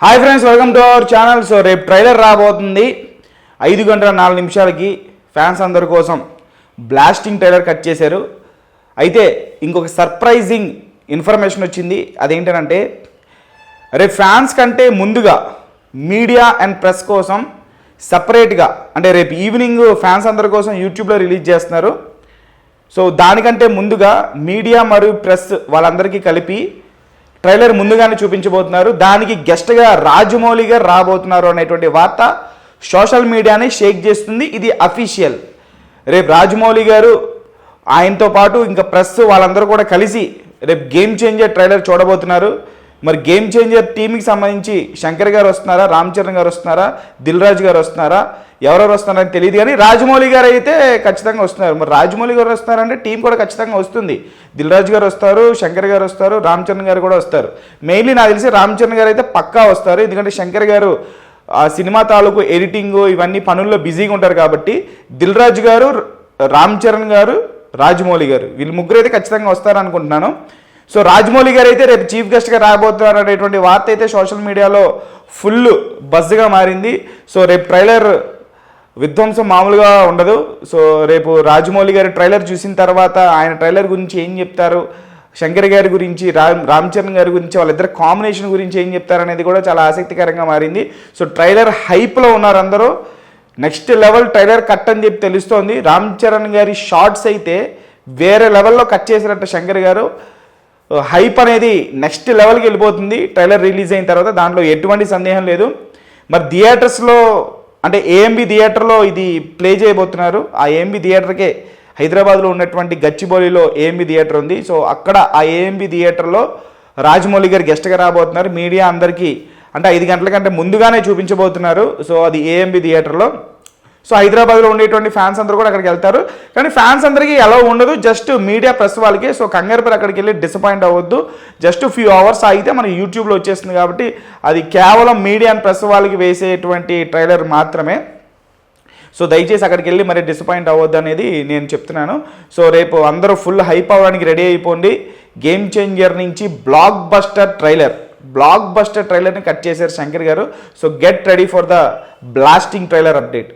Hi friends welcome to our channel. So రేపు trailer రాబోతుంది. ఐదు గంటల నాలుగు నిమిషాలకి ఫ్యాన్స్ అందరి కోసం బ్లాస్టింగ్ ట్రైలర్ కట్ చేశారు. అయితే ఇంకొక సర్ప్రైజింగ్ ఇన్ఫర్మేషన్ వచ్చింది. అదేంటంటే రేపు ఫ్యాన్స్ కంటే ముందుగా మీడియా అండ్ ప్రెస్ కోసం సపరేట్గా అంటే రేపు ఈవినింగ్ ఫ్యాన్స్ అందరి కోసం యూట్యూబ్లో రిలీజ్ చేస్తున్నారు. సో దానికంటే ముందుగా మీడియా మరియు ప్రెస్ వాళ్ళందరికీ కలిపి ట్రైలర్ ముందుగానే చూపించబోతున్నారు. దానికి గెస్ట్గా రాజమౌళి గారు రాబోతున్నారు అనేటువంటి వార్త సోషల్ మీడియాని షేక్ చేస్తుంది. ఇది అఫీషియల్ రేపు రాజమౌళి గారు ఆయనతో పాటు ఇంకా ప్రెస్ వాళ్ళందరూ కూడా కలిసి రేపు గేమ్ చేంజర్ ట్రైలర్ చూడబోతున్నారు. మరి గేమ్ చేంజర్ టీంకి సంబంధించి శంకర్ గారు వస్తున్నారా? రామ్ చరణ్ గారు వస్తున్నారా? దిల్ రాజు గారు వస్తున్నారా? ఎవరెవరు వస్తున్నారని తెలియదు కానీ రాజమౌళి గారు అయితే ఖచ్చితంగా వస్తున్నారు. మరి రాజమౌళి గారు వస్తున్నారంటే టీం కూడా ఖచ్చితంగా వస్తుంది. దిల్ రాజు గారు వస్తారు శంకర్ గారు వస్తారు రామ్ చరణ్ గారు కూడా వస్తారు. మెయిన్లీ నాకు తెలిసి రామ్ చరణ్ గారు అయితే పక్కా వస్తారు. ఎందుకంటే శంకర్ గారు ఆ సినిమా తాలూకు ఎడిటింగ్ ఇవన్నీ పనుల్లో బిజీగా ఉంటారు కాబట్టి దిల్ రాజు గారు రామ్ చరణ్ గారు రాజమౌళి గారు వీళ్ళు ముగ్గురు అయితే ఖచ్చితంగా వస్తారనుకుంటున్నాను సో రాజమౌళి గారు అయితే రేపు చీఫ్ గెస్ట్గా రాబోతున్నారు అనేటువంటి వార్త అయితే సోషల్ మీడియాలో ఫుల్ బజ్గా మారింది. సో రేపు ట్రైలర్ విధ్వంసం మామూలుగా ఉండదు. సో రేపు రాజమౌళి గారి ట్రైలర్ చూసిన తర్వాత ఆయన ట్రైలర్ గురించి ఏం చెప్తారు? శంకర్ గారి గురించి రామ్ రామ్ చరణ్ గారి గురించి వాళ్ళిద్దరు కాంబినేషన్ గురించి ఏం చెప్తారు అనేది కూడా చాలా ఆసక్తికరంగా మారింది. సో ట్రైలర్ హైప్లో ఉన్నారు అందరూ. నెక్స్ట్ లెవెల్ ట్రైలర్ కట్ అని చెప్పి తెలుస్తోంది. రామ్ చరణ్ గారి షార్ట్స్ అయితే వేరే లెవెల్లో కట్ చేసినట్టు శంకర్ గారు. హైప్ అనేది నెక్స్ట్ లెవెల్కి వెళ్ళిపోతుంది. ట్రైలర్ రిలీజ్ అయిన తర్వాత దాంట్లో ఎటువంటి సందేహం లేదు. మరి థియేటర్స్లో అంటే ఏఎంబి థియేటర్లో ఇది ప్లే చేయబోతున్నారు. ఆ ఏఎంబి థియేటర్కే హైదరాబాద్లో ఉన్నటువంటి గచ్చిబౌలిలో ఏఎంబి థియేటర్ ఉంది. సో అక్కడ ఆ ఏఎంబి థియేటర్లో రాజమౌళి గారు గెస్ట్గా రాబోతున్నారు. మీడియా అందరికీ అంటే ఐదు గంటల కంటే ముందుగానే చూపించబోతున్నారు. సో అది ఏఎంబి థియేటర్లో. సో హైదరాబాద్లో ఉండేటువంటి ఫ్యాన్స్ అందరూ కూడా అక్కడికి వెళ్తారు. కానీ ఫ్యాన్స్ అందరికీ ఎలా ఉండదు. జస్ట్ మీడియా ప్రెస్ వాళ్ళకి సో కంగారు అక్కడికి వెళ్ళి డిసప్పాయింట్ అవ్వద్దు. జస్ట్ ఫ్యూ అవర్స్ ఆగితే మన యూట్యూబ్లో వచ్చేస్తుంది కాబట్టి అది కేవలం మీడియా అండ్ ప్రెస్ వాళ్ళకి వేసేటువంటి ట్రైలర్ మాత్రమే. సో దయచేసి అక్కడికి వెళ్ళి మరి డిసప్పాయింట్ అవ్వద్దు అనేది నేను చెప్తున్నాను. సో రేపు అందరూ ఫుల్ హైప్ అవ్వడానికి రెడీ అయిపోండి. గేమ్ చేంజర్ నుంచి blockbuster trailer blockbuster ట్రైలర్ని కట్ చేశారు శంకర్ గారు. So get ready for the blasting trailer update